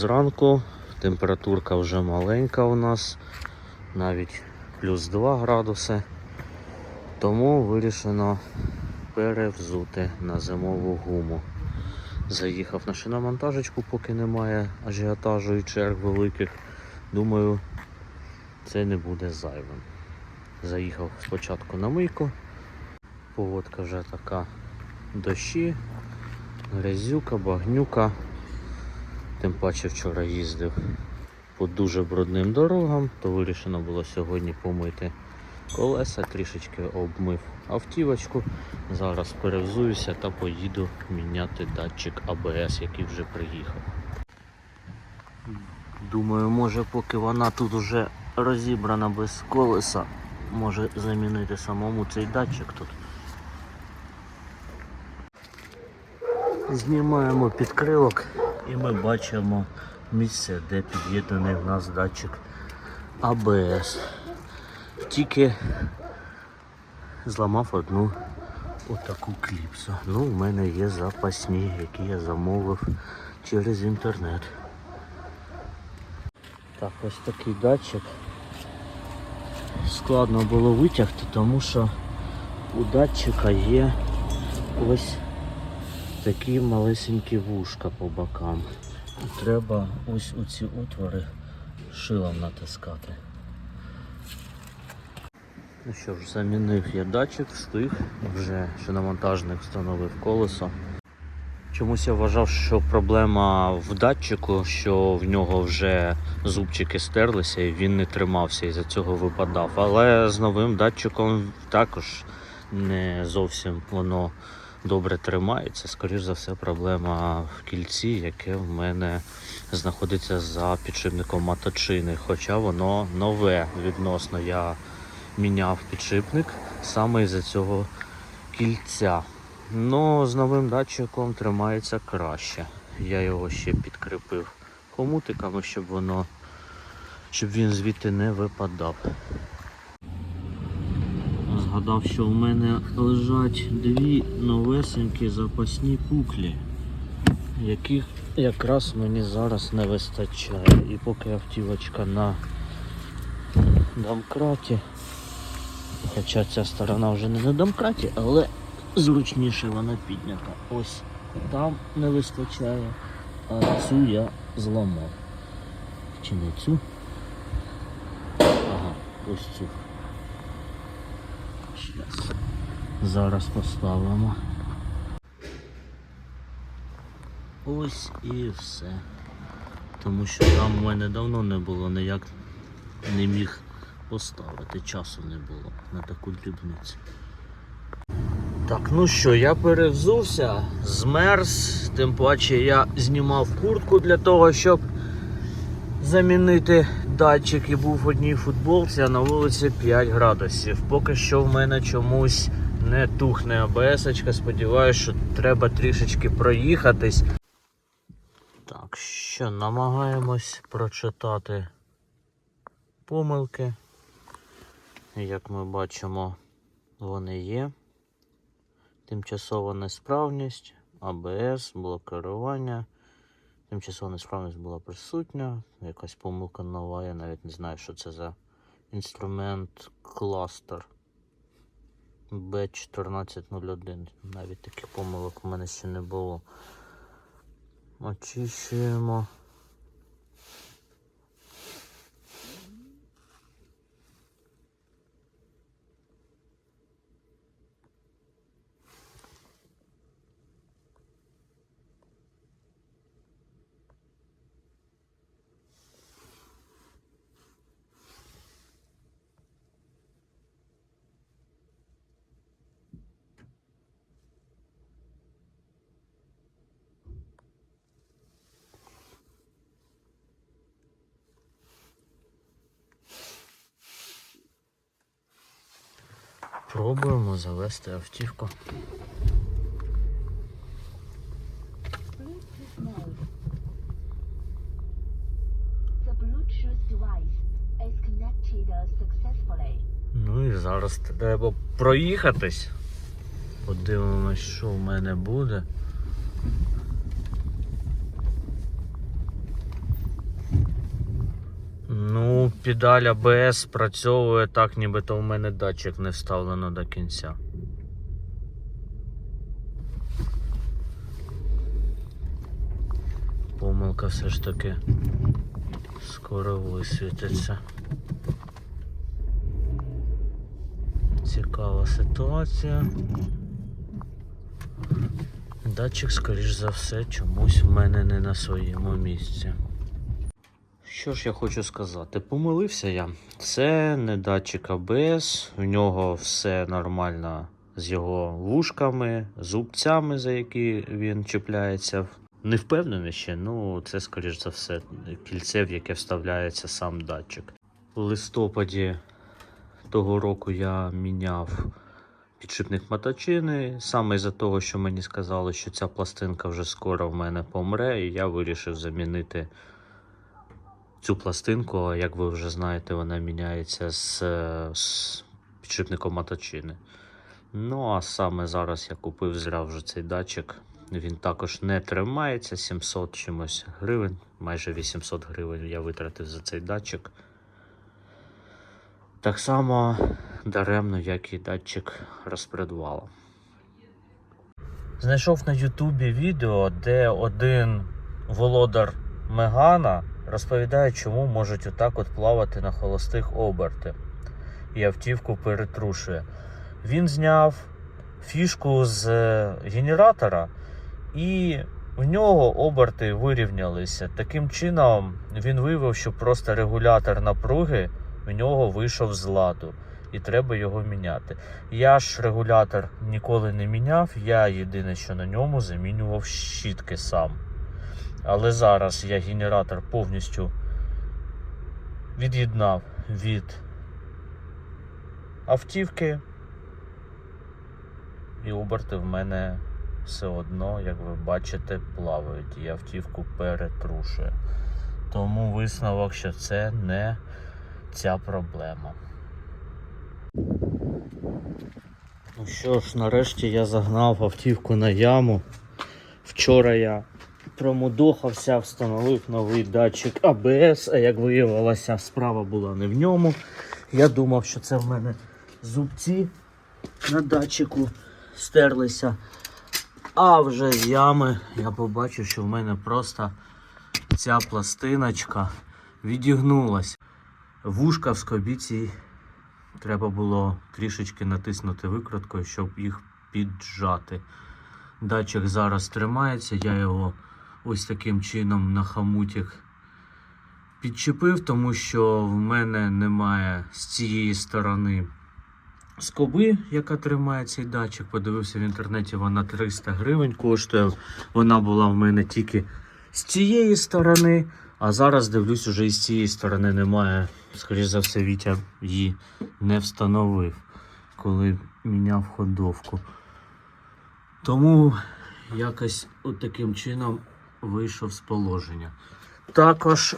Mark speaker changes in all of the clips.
Speaker 1: Зранку, температурка вже маленька у нас, навіть плюс 2 градуси. Тому вирішено перевзути на зимову гуму. Заїхав на шиномонтажечку, поки немає ажіотажу і черг великих. Думаю, це не буде зайвим. Заїхав спочатку на мийку. Погодка вже така дощі, грязюка, багнюка. Тим паче вчора їздив по дуже брудним дорогам, то вирішено було сьогодні помити колеса, трішечки обмив автівочку. Зараз перевзуюся та поїду міняти датчик АБС, який вже приїхав. Думаю, може поки вона тут вже розібрана без колеса, може замінити самому цей датчик тут. Знімаємо підкрилок і ми бачимо місце, де під'єднаний в нас датчик АБС. Тільки зламав одну отаку кліпсу. Ну, у мене є запасні, які я замовив через інтернет. Так, ось такий датчик. Складно було витягти, тому що у датчика є ось такі малесенькі вушка по бокам. Треба ось у ці отвори шилом натискати. Ну що ж, замінив я датчик, встиг, вже шиномонтажник встановив колесо. Чомусь я вважав, що проблема в датчику, що в нього вже зубчики стерлися і він не тримався і за цього випадав. Але з новим датчиком також не зовсім воно добре тримається. Скоріш за все, проблема в кільці, яке в мене знаходиться за підшипником моточини. Хоча воно нове відносно. Я міняв підшипник саме із-за цього кільця. Ну, з новим датчиком тримається краще. Я його ще підкріпив хомутиками, щоб воно щоб він звідти не випадав. Згадав, що в мене лежать дві новесенькі запасні куклі, яких якраз мені зараз не вистачає. І поки автівочка на домкраті, хоча ця сторона вже не на домкраті, але зручніше вона піднята. Ось там не вистачає, а цю я зламав. Чи не цю? Ага, ось цю. Зараз поставимо. Ось і все. Тому що там у мене давно не було, ніяк не міг поставити, часу не було на таку дрібницю. Так, ну що, я перевзувся, змерз, тим паче я знімав куртку для того, щоб замінити датчик і був в одній футболці, а на вулиці 5 градусів. Поки що в мене чомусь не тухне АБС, сподіваюся, що треба трішечки проїхатись. Так, що, намагаємось прочитати помилки. Як ми бачимо, вони є. Тимчасова несправність, АБС, блокування. Тимчасова несправність була присутня. Якась помилка нова, я навіть не знаю, що це за інструмент кластер B1401. Навіть таких помилок у мене ще не було. Очищуємо. Пробуємо завести автівку. Ну і зараз треба проїхатись. Подивимось, що в мене буде. Ну, педаль ABS працьовує так, нібито у мене датчик не вставлено до кінця. Помилка все ж таки скоро висвітиться. Цікава ситуація. Датчик, скоріш за все, чомусь в мене не на своєму місці. Що ж я хочу сказати? Помилився я. Це не датчик ABS, в нього все нормально з його вушками, зубцями, за які він чіпляється. Не впевнений ще, ну це, скоріш за все, кільце, в яке вставляється сам датчик. У листопаді того року я міняв підшипник моточини, саме із-за того, що мені сказали, що ця пластинка вже скоро в мене помре, і я вирішив замінити цю пластинку. Як ви вже знаєте, вона міняється з, з підшипником моточини. Ну, а саме зараз я купив зря вже цей датчик. Він також не тримається 700 чимось гривень, майже 800 гривень я витратив за цей датчик. Так само даремно, як і датчик розпредвала. Знайшов на Ютубі відео, де один володар Мегана розповідає, чому можуть отак от плавати на холостих оберти. І автівку перетрушує. Він зняв фішку з е, генератора, і в нього оберти вирівнялися. Таким чином він виявив, що просто регулятор напруги в нього вийшов з ладу. І треба його міняти. Я ж регулятор ніколи не міняв, я єдине, що на ньому замінював щітки сам. Але зараз я генератор повністю від'єднав від автівки. І оберти в мене все одно, як ви бачите, плавають. І автівку перетрушує. Тому висновок, що це не ця проблема. Ну що ж, нарешті я загнав автівку на яму. Вчора я промудохався, встановив новий датчик АБС, а як виявилося, справа була не в ньому. Я думав, що це в мене зубці на датчику стерлися. А вже з ями я побачив, що в мене просто ця пластиночка відігнулася. Вушка в скобіці треба було трішечки натиснути викруткою, щоб їх піджати. Датчик зараз тримається, я його ось таким чином на хамутик підчепив, тому що в мене немає з цієї сторони скоби, яка тримає цей датчик. Подивився в інтернеті, вона 300 гривень коштує. Вона була в мене тільки з цієї сторони, а зараз дивлюсь, уже і з цієї сторони немає. Скоріше за все, Вітя її не встановив, коли міняв ходовку. Тому якось от таким чином вийшов з положення. Також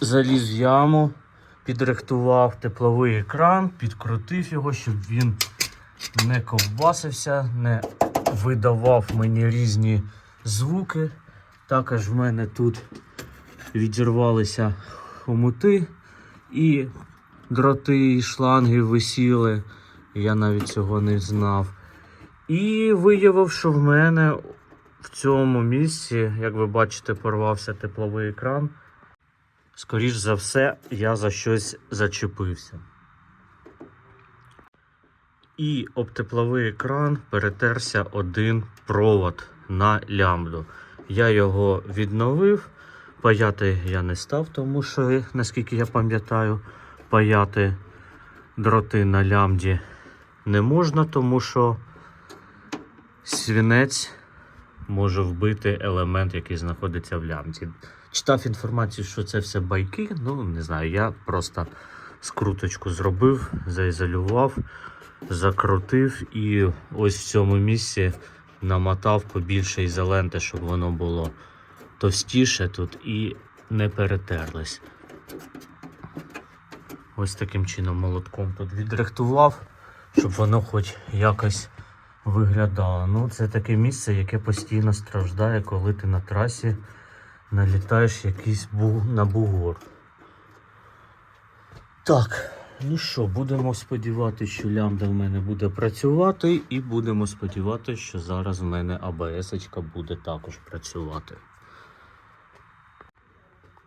Speaker 1: заліз в яму, підрихтував тепловий екран, підкрутив його, щоб він не ковбасився, не видавав мені різні звуки. Також в мене тут відірвалися хомути і дроти, і шланги висіли. Я навіть цього не знав. І виявив, що в мене в цьому місці, як ви бачите, порвався тепловий екран. Скоріш за все, я за щось зачепився. І об тепловий екран перетерся один провод на лямбду. Я його відновив. Паяти я не став, тому що, наскільки я пам'ятаю, паяти дроти на лямбді не можна, тому що свінець може вбити елемент, який знаходиться в лямці. Читав інформацію, що це все байки. Ну, не знаю, я просто скруточку зробив, заізолював, закрутив і ось в цьому місці намотав побільше ізоленти, щоб воно було товстіше тут і не перетерлось. Ось таким чином молотком тут відрихтував, щоб воно хоч якось виглядало. Ну, це таке місце, яке постійно страждає, коли ти на трасі налітаєш якийсь бу... на бугор. Так, ну що, будемо сподіватися, що лямбда в мене буде працювати, і будемо сподіватися, що зараз в мене АБС буде також працювати.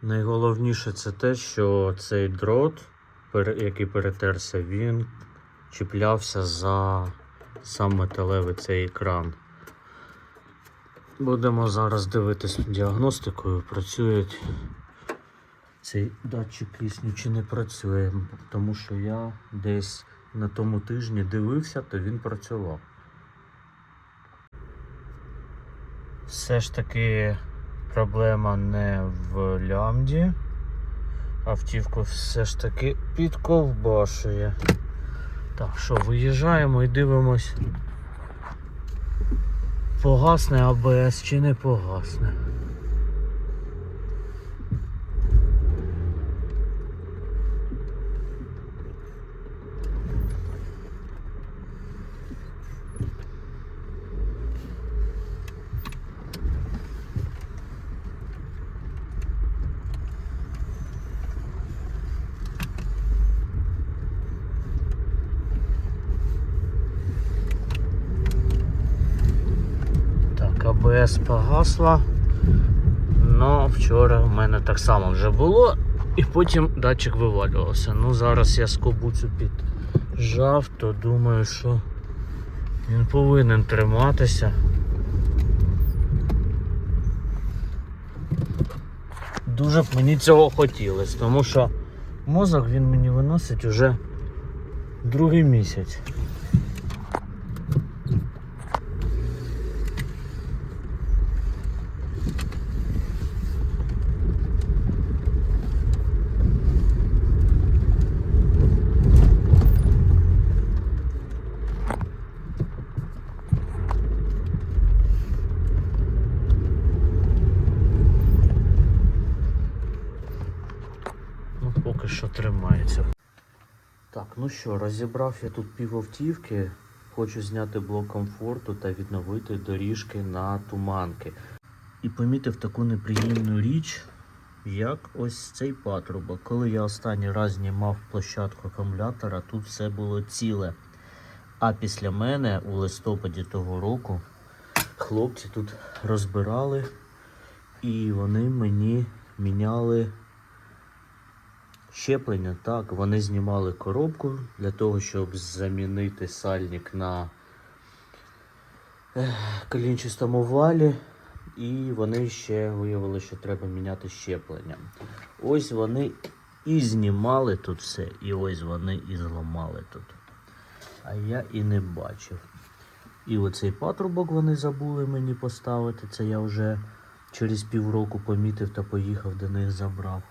Speaker 1: Найголовніше це те, що цей дрот, який перетерся, він чіплявся за сам металевий цей екран. Будемо зараз дивитись діагностикою, працюють цей датчик кисню чи не працює, тому що я десь на тому тижні дивився, то він працював. Все ж таки проблема не в лямді. Автівку все ж таки підковбашує. Так, що, виїжджаємо і дивимось. Погасне АБС чи не погасне. АБС погасла. Ну, вчора в мене так само вже було, і потім датчик вивалювався. Ну, зараз я скобу цю піджав, то думаю, що він повинен триматися. Дуже б мені цього хотілося, тому що мозок він мені виносить уже другий місяць. Ну, поки що тримається. Так, ну що, розібрав я тут півавтівки. Хочу зняти блок комфорту та відновити доріжки на туманки. І помітив таку неприємну річ, як ось цей патрубок. Коли я останній раз знімав площадку акумулятора, тут все було ціле. А після мене у листопаді того року хлопці тут розбирали і вони мені міняли Щеплення, так, вони знімали коробку для того, щоб замінити сальник на колінчастому валі. І вони ще виявили, що треба міняти щеплення. Ось вони і знімали тут все, і ось вони і зламали тут. А я і не бачив. І оцей патрубок вони забули мені поставити. Це я вже через півроку помітив та поїхав до них забрав.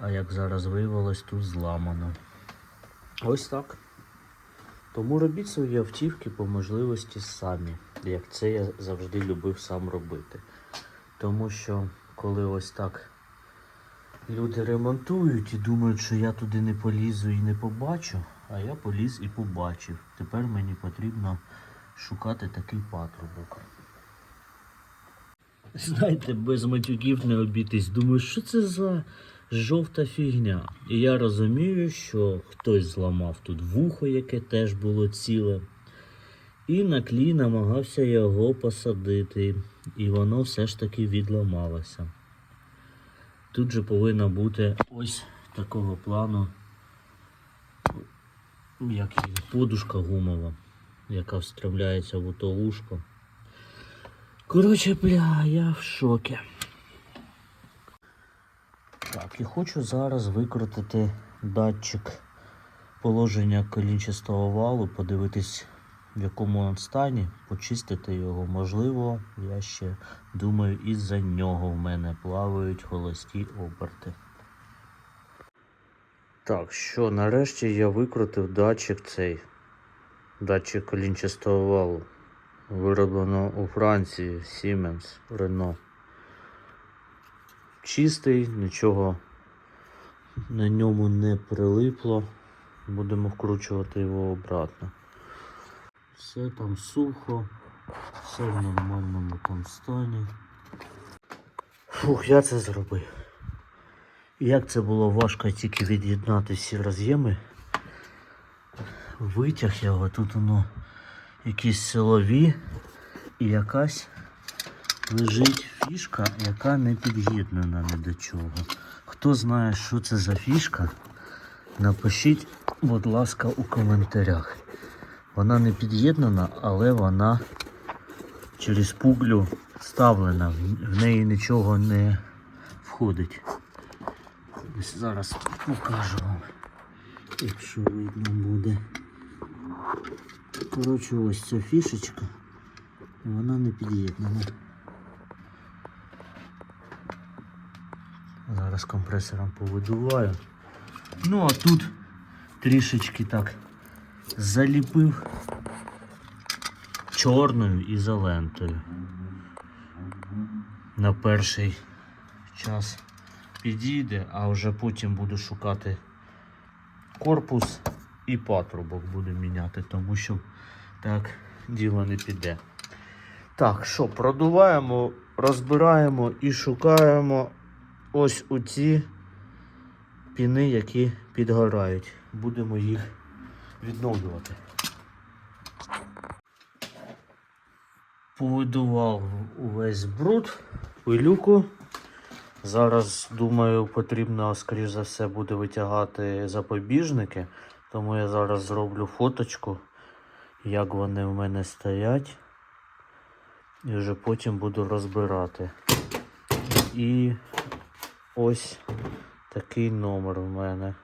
Speaker 1: А як зараз виявилось, тут зламано. Ось так. Тому робіть свої автівки по можливості самі, як це я завжди любив сам робити. Тому що коли ось так люди ремонтують і думають, що я туди не полізу і не побачу, а я поліз і побачив. Тепер мені потрібно шукати такий патрубок. Знаєте, без матюків не обійтись. Думаю, що це за жовта фігня. І я розумію, що хтось зламав тут вухо, яке теж було ціле. І на клій намагався його посадити. І воно все ж таки відламалося. Тут же повинна бути ось такого плану, як подушка гумова, яка встромляється в ото ушко. Коротше, бля, я в шокі. Так, і хочу зараз викрутити датчик положення колінчастого валу, подивитись, в якому він стані, почистити його. Можливо, я ще думаю, із-за нього в мене плавають холості оберти. Так, що, нарешті я викрутив датчик цей. Датчик колінчастого валу. Вироблено у Франції Siemens Renault. Чистий, нічого на ньому не прилипло. Будемо вкручувати його обратно. Все там сухо, все в нормальному там стані. Фух, я це зробив. Як це було важко тільки від'єднати всі роз'єми. Витяг його, тут воно якісь силові і якась лежить фішка, яка не під'єднана ні до чого. Хто знає, що це за фішка, напишіть, будь ласка, у коментарях. Вона не під'єднана, але вона через пуглю вставлена, в- неї нічого не входить. Ось Зараз покажу вам, якщо видно буде. Коротше, ось ця фішечка, вона не під'єднана. Зараз компресором повидуваю. Ну, а тут трішечки так заліпив чорною ізолентою. На перший час підійде, а вже потім буду шукати корпус і патрубок буду міняти, тому що так діло не піде. Так, що, продуваємо, розбираємо і шукаємо ось у ці піни, які підгорають. Будемо їх відновлювати. Повидував увесь бруд, пилюку. Зараз, думаю, потрібно, скоріш за все, буде витягати запобіжники. Тому я зараз зроблю фоточку, як вони в мене стоять. І вже потім буду розбирати. І ось такий номер в мене.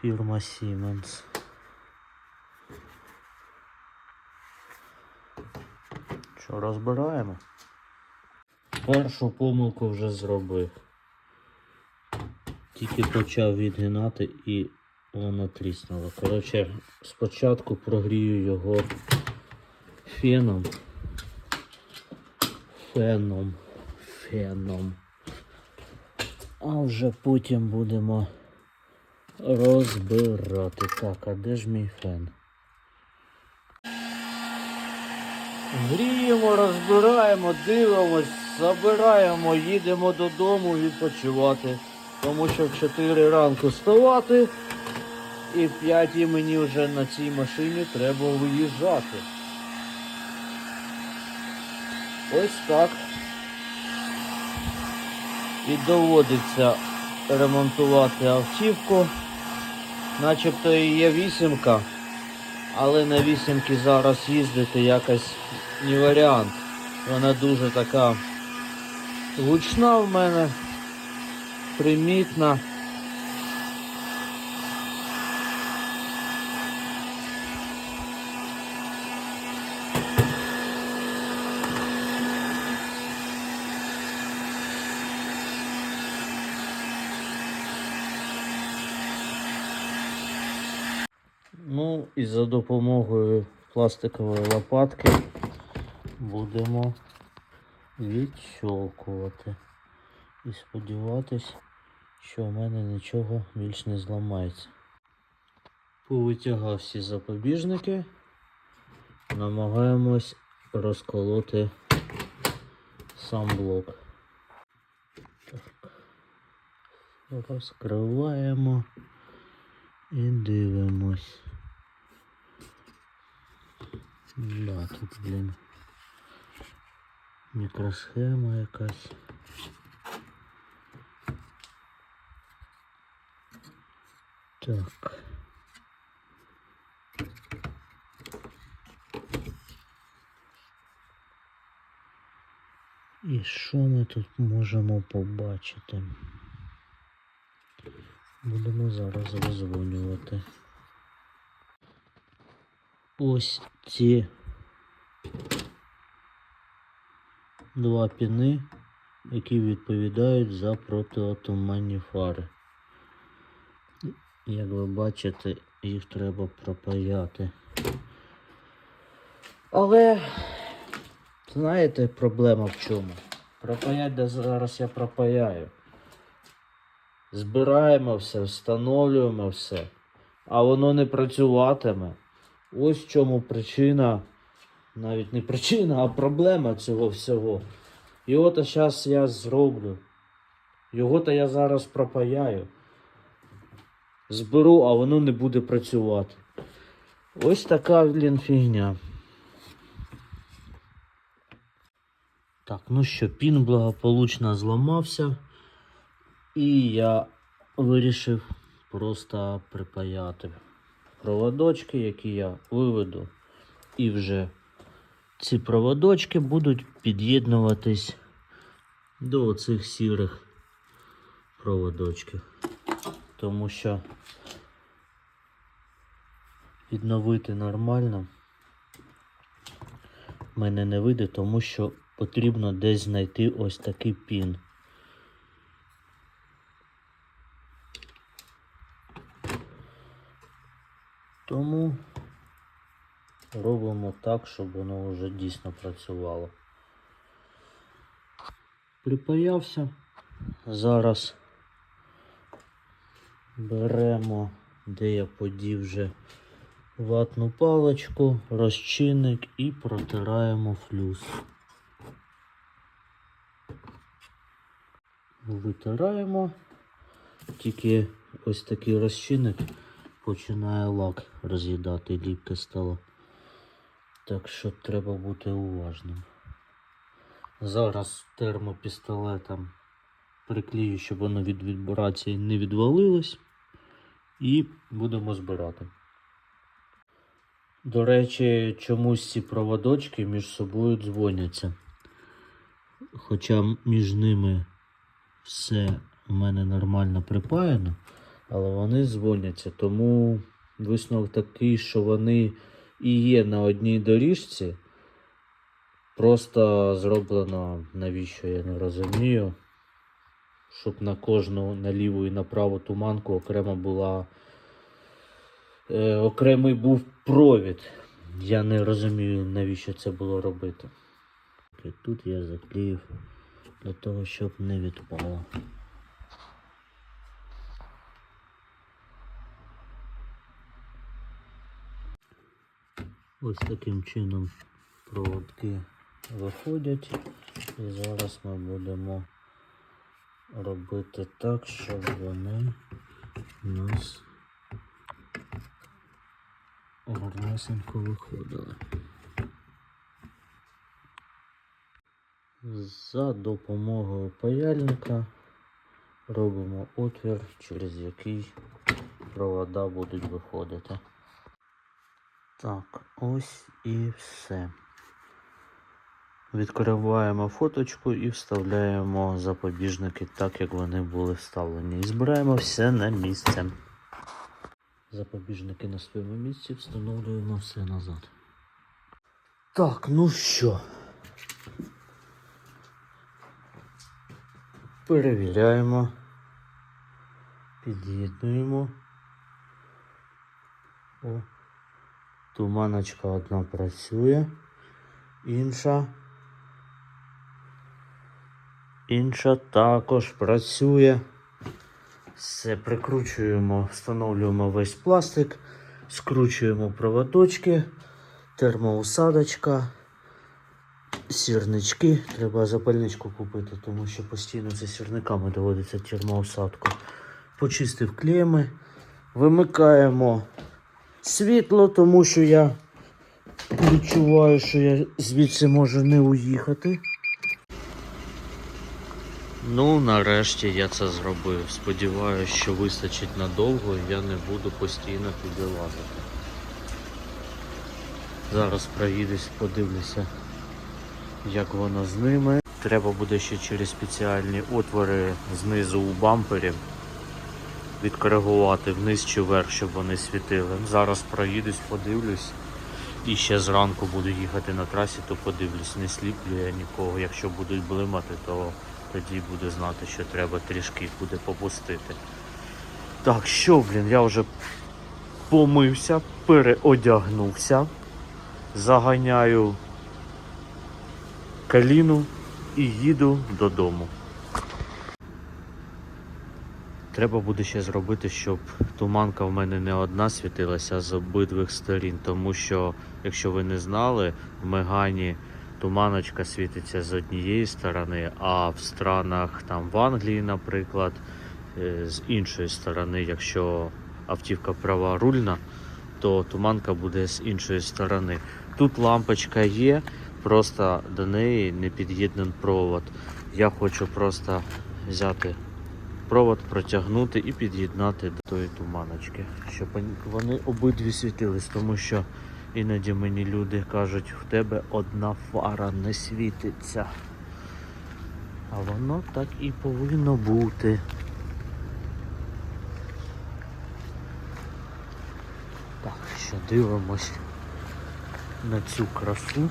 Speaker 1: Фірма Siemens. Що, розбираємо? Першу помилку вже зробив. Тільки почав відгинати і воно тріснуло. Коротше, спочатку прогрію його феном. Феном. Феном. А вже потім будемо розбирати. Так, а де ж мій фен? Гріємо, розбираємо, дивимось, забираємо, їдемо додому відпочивати. Тому що в 4 ранку вставати і в 5 мені вже на цій машині треба виїжджати. Ось так. І доводиться ремонтувати автівку. Начебто і є вісімка, але на вісімки зараз їздити якось не варіант. Вона дуже така гучна в мене, примітна. Ну і за допомогою пластикової лопатки будемо відщолкувати. І сподіватись, що в мене нічого більш не зламається. Повитягав всі запобіжники. Намагаємось розколоти сам блок. Так. Розкриваємо і дивимось. Да, тут, блін, мікросхема якась. Так. І що ми тут можемо побачити? Будемо зараз розвонювати. Ось ці два піни, які відповідають за протиотуманні фари. Як ви бачите, їх треба пропаяти. Але знаєте проблема в чому? Пропаять де зараз я пропаяю. Збираємо все, встановлюємо все, а воно не працюватиме. Ось в чому причина, навіть не причина, а проблема цього всього. От зараз я зроблю. Його-то я зараз пропаяю. Зберу, а воно не буде працювати. Ось така, блін, фігня. Так, ну що, пін благополучно зламався. І я вирішив просто припаяти проводочки, які я виведу. І вже ці проводочки будуть під'єднуватись до оцих сірих проводочків. Тому що відновити нормально мене не вийде, тому що потрібно десь знайти ось такий пін. Тому робимо так, щоб воно вже дійсно працювало. Припаявся. Зараз беремо, де я подів вже ватну паличку, розчинник і протираємо флюс. Витираємо, тільки ось такий розчинник починає лак роз'їдати, ліпке стало. Так що треба бути уважним. Зараз термопістолетом приклею, щоб воно від вібрації не відвалилось. І будемо збирати. До речі, чомусь ці проводочки між собою дзвоняться. Хоча між ними все у мене нормально припаяно, але вони дзвоняться. Тому висновок такий, що вони і є на одній доріжці. Просто зроблено, навіщо я не розумію, щоб на кожну на ліву і на праву туманку окремо була е, окремий був провід. Я не розумію, навіщо це було робити. Тут я заклеїв для того, щоб не відпало. Ось таким чином проводки виходять. І зараз ми будемо робити так, щоб вони у нас гарнесенько виходили. За допомогою паяльника робимо отвір, через який провода будуть виходити. Так, ось і все. Відкриваємо фоточку і вставляємо запобіжники так, як вони були вставлені. І збираємо все на місце. Запобіжники на своєму місці, встановлюємо все назад. Так, ну що. Перевіряємо. Під'єднуємо. О. Туманочка одна працює, інша. Інша також працює. Все, прикручуємо, встановлюємо весь пластик, скручуємо проводочки, термоусадочка, сірнички. Треба запальничку купити, тому що постійно це сірниками доводиться термоусадку. Почистив клеми, вимикаємо світло, тому що я відчуваю, що я звідси можу не уїхати. Ну, нарешті я це зробив. Сподіваюсь, що вистачить надовго і я не буду постійно туди лазити. Зараз проїдусь, подивлюся, як воно з ними. Треба буде ще через спеціальні отвори знизу у бампері відкоригувати вниз чи вверх, щоб вони світили. Зараз проїдусь, подивлюсь. І ще зранку буду їхати на трасі, то подивлюсь, не сліплю я нікого. Якщо будуть блимати, то тоді буду знати, що треба трішки буде попустити. Так, що, блін, я вже помився, переодягнувся, заганяю каліну і їду додому. Треба буде ще зробити, щоб туманка в мене не одна світилася з обидвих сторін, тому що, якщо ви не знали, в Мегані туманочка світиться з однієї сторони, а в странах там в Англії, наприклад, е, з іншої сторони, якщо автівка праворульна, то туманка буде з іншої сторони. Тут лампочка є, просто до неї не під'єднаний провод. Я хочу просто взяти провод, протягнути і під'єднати до тої туманочки, щоб вони обидві світились, тому що іноді мені люди кажуть, в тебе одна фара не світиться. А воно так і повинно бути. Так, що дивимось на цю красу.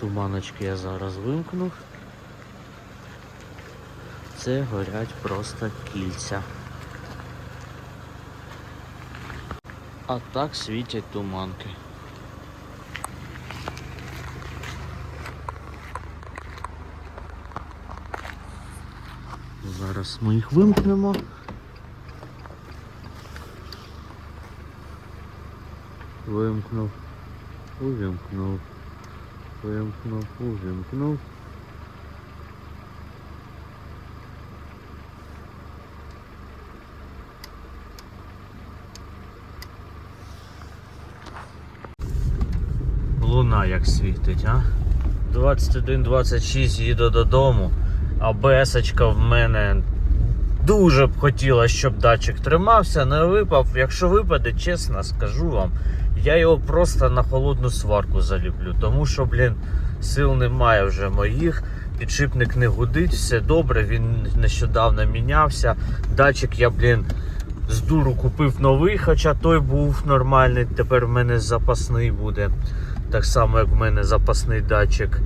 Speaker 1: Туманочки я зараз вимкнув. Це горять просто кільця. А так світять туманки. Зараз ми їх вимкнемо. Вимкнув, увімкнув, вимкнув, увімкнув. Луна як світить, а? 21.26 їду додому, а БСочка в мене дуже б хотіла, щоб датчик тримався, не випав. Якщо випаде, чесно скажу вам, я його просто на холодну сварку заліплю, тому що, блін, сил немає вже моїх. Підшипник не гудить, все добре, він нещодавно мінявся. Датчик я, блін, з дуру купив новий, хоча той був нормальний, тепер в мене запасний буде. Так само, як в мене запасний датчик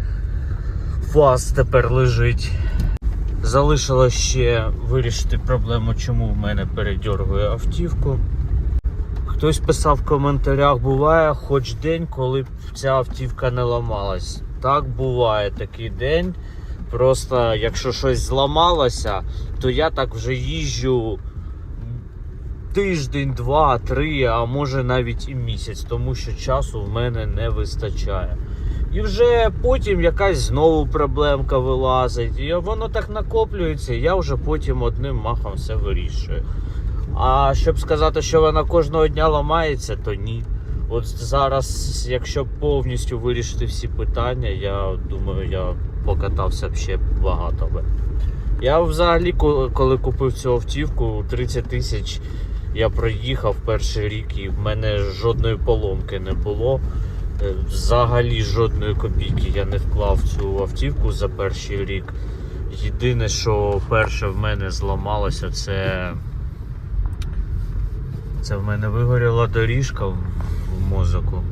Speaker 1: фаз тепер лежить. Залишилось ще вирішити проблему, чому в мене передьоргує автівку. Хтось писав в коментарях, буває хоч день, коли б ця автівка не ламалась. Так буває такий день. Просто якщо щось зламалося, то я так вже їжджу тиждень, два, три, а може навіть і місяць, тому що часу в мене не вистачає. І вже потім якась знову проблемка вилазить, і воно так накоплюється, я вже потім одним махом все вирішую. А щоб сказати, що вона кожного дня ламається, то ні. От зараз, якщо повністю вирішити всі питання, я думаю, я покатався ще багато би. Я взагалі, коли купив цю автівку, 30 тисяч я проїхав перший рік і в мене жодної поломки не було. Е, Взагалі жодної копійки я не вклав цю автівку за перший рік. Єдине, що перше в мене зламалося, це. Це в мене вигоріла доріжка в в мозоку.